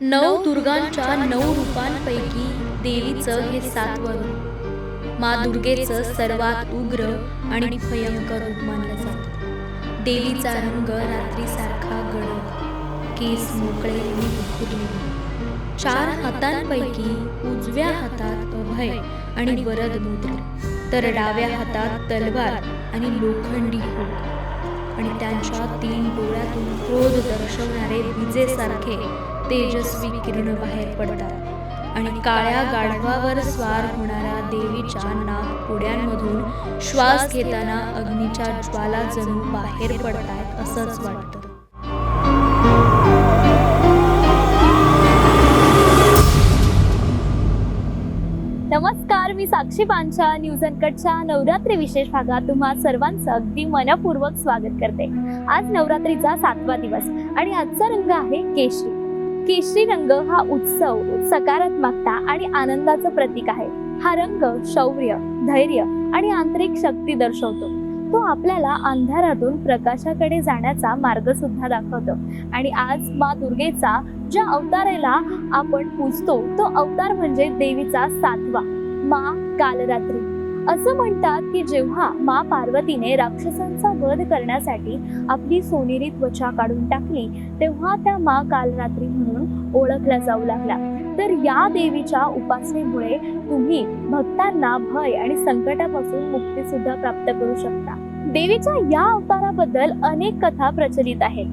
नऊ दुर्गांच्या नऊ रूपांपैकी देवीचं हे सातवं मा दुर्गेचं सर्वात उग्र आणि भयंकर रूप मानलं जातं. देवीचा रंग रात्रीसारखा गडद केस मोकळे आणि चार हातांपैकी उजव्या हातात अभय आणि वरद मुद्रा तर डाव्या हातात तलवार आणि लोखंडी होक आणि त्यांच्या तीन डोळ्यातून क्रोध दर्शवणारे विजेसारखे तेजस्वी किरण बाहेर पडतात आणि काळ्या गाढवावर स्वार होणाऱ्या देवीच्या नागपुड्यांमधून श्वास घेताना अग्नीच्या ज्वाला जणू बाहेर पडतायत असंच वाटतं. नमस्कार मी साक्षी पांचा न्यूज अनकटच्या नवरात्री विशेष भागात तुम्हा सर्वांचं अगदी मनपूर्वक स्वागत करते. आज नवरात्रीचा सातवा दिवस आणि आजचा रंग आहे केशरी. केशरी रंग हा उत्सव सकारात्मकता आणि आनंदाचं प्रतीक आहे. हा रंग शौर्य धैर्य आणि आंतरिक शक्ती दर्शवतो. तो आपल्याला अंधारातून प्रकाशाकडे जाण्याचा मार्ग सुद्धा दाखवतो. आणि आज मा दुर्गेचा ज्या अवताराला आपण पूजतो तो अवतार म्हणजे देवीचा सातवा मा कालरात्री. असं म्हणतात की जेव्हा मा पार्वतीने राक्षसांचा वध करण्यासाठी आपली सोनेरी त्वचा काढून टाकली तेव्हा त्या मा कालरात्री म्हणून ओळखल्या जाऊ लागला तर या देवीच्या उपासनेमुळे तुम्ही भक्तांना भय आणि संकटापासून मुक्ती सुद्धा प्राप्त करू शकता. देवीच्या या अवताराबद्दल अनेक कथा प्रचलित आहेत.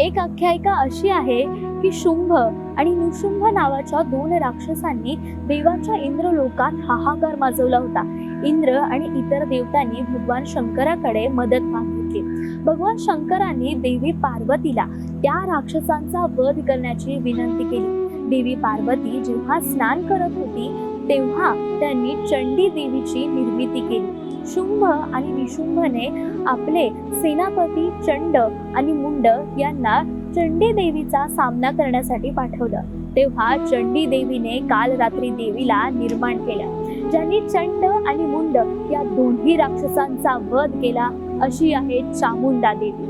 एक आख्यायिका अशी आहे की शुंभ आणि निशुंभ नावाच्या दोन राक्षसांनी देवाच्या इंद्रलोकात हाहाकार माजवला होता. इंद्र आणि इतर देवतांनी भगवान शंकराकडे मदत मागितली. भगवान शंकरांनी देवी पार्वतीला त्या राक्षसांचा वध करण्याची विनंती केली. देवी पार्वती जेव्हा स्नान करत होती तेव्हा त्यांनी चंडी देवीची निर्मिती केली. शुंभ आणि निशुंभने आपले सेनापती चंड आणि मुंड यांना चंडी देवीचा सामना करण्यासाठी पाठवलं. तेव्हा चंडी देवीने काल रात्री देवीला निर्माण केलं. ज्यांनी चंड आणि मुंड या दोन्ही राक्षसांचा वध केला अशी आहे चामुंडा देवी.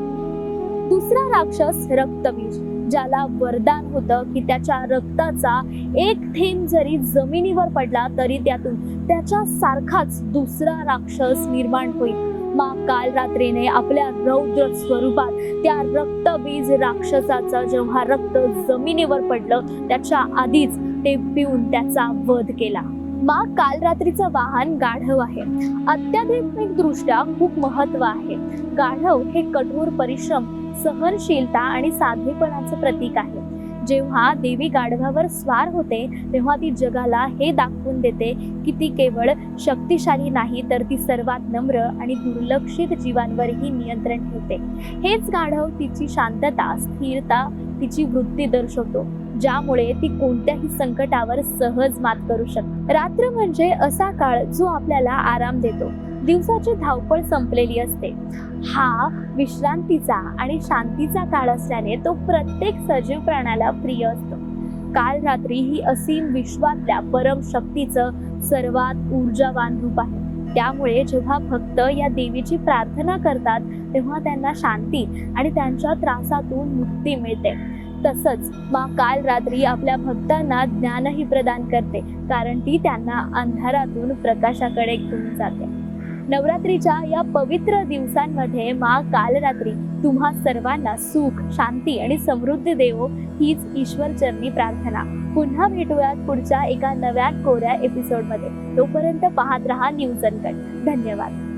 दुसरा राक्षस रक्तबीज ज्याला वरदान होतं की त्याच्या रक्ताचा एक थेंब जरी जमिनीवर पडला तरी त्यातून त्याच्या सारखाच दुसरा राक्षस निर्माण होईल. मा काल रात्रीने आपल्या रौद्र स्वरूपात त्या रक्तबीज राक्षसाचं जेव्हा रक्त जमिनीवर पडलं त्याच्या आधीच ते पिऊन त्याचा वध केला. मा काल रात्रीचं वाहन गाढव आहे. अत्याधुनिक दृष्ट्या खूप महत्त्व आहे. गाढव हे कठोर परिश्रम सहनशीलता आणि साधेपणाचं प्रतीक आहे. जेव्हा देवी गाढवावर स्वार होते तेव्हा ती जगाला हे दाखवून देते की ती केवळ शक्तिशाली नाही तर ती सर्वात नम्र आणि दुर्लक्षित जीवांवरही नियंत्रण ठेवते. हेच गाढव तिची शांतता स्थिरता तिची वृत्ती दर्शवतो ज्यामुळे ती कोणत्याही संकटावर सहज मात करू शकते. रात्र म्हणजे असा काळ जो आपल्याला आराम देतो. दिवसाची धावपळ संपलेली असते. हा विश्रांतीचा आणि शांतीचा काळ असल्याने तो प्रत्येक सजीव प्राण्याला प्रिय असतो. काल रात्री ही असीम विश्वातल्या परम शक्तीचं सर्वात ऊर्जावान रूप आहे. त्यामुळे जेव्हा भक्त या देवीची प्रार्थना करतात तेव्हा त्यांना शांती आणि त्यांच्या त्रासातून मुक्ती मिळते. तसंच मा काल रात्री आपल्या भक्तांना ज्ञानही प्रदान करते कारण ती त्यांना अंधारातून प्रकाशाकडे घेऊन जाते. नवरात्रीच्या या पवित्र दिवसांमध्ये मा कालरात्री तुम्हा सर्वांना सुख शांती आणि समृद्धी देवो हीच ईश्वर चरणी प्रार्थना. पुन्हा भेटूयात पुढच्या एका नव्या कोऱ्या एपिसोडमध्ये तोपर्यंत पाहत रहा न्यूज अनकट. धन्यवाद.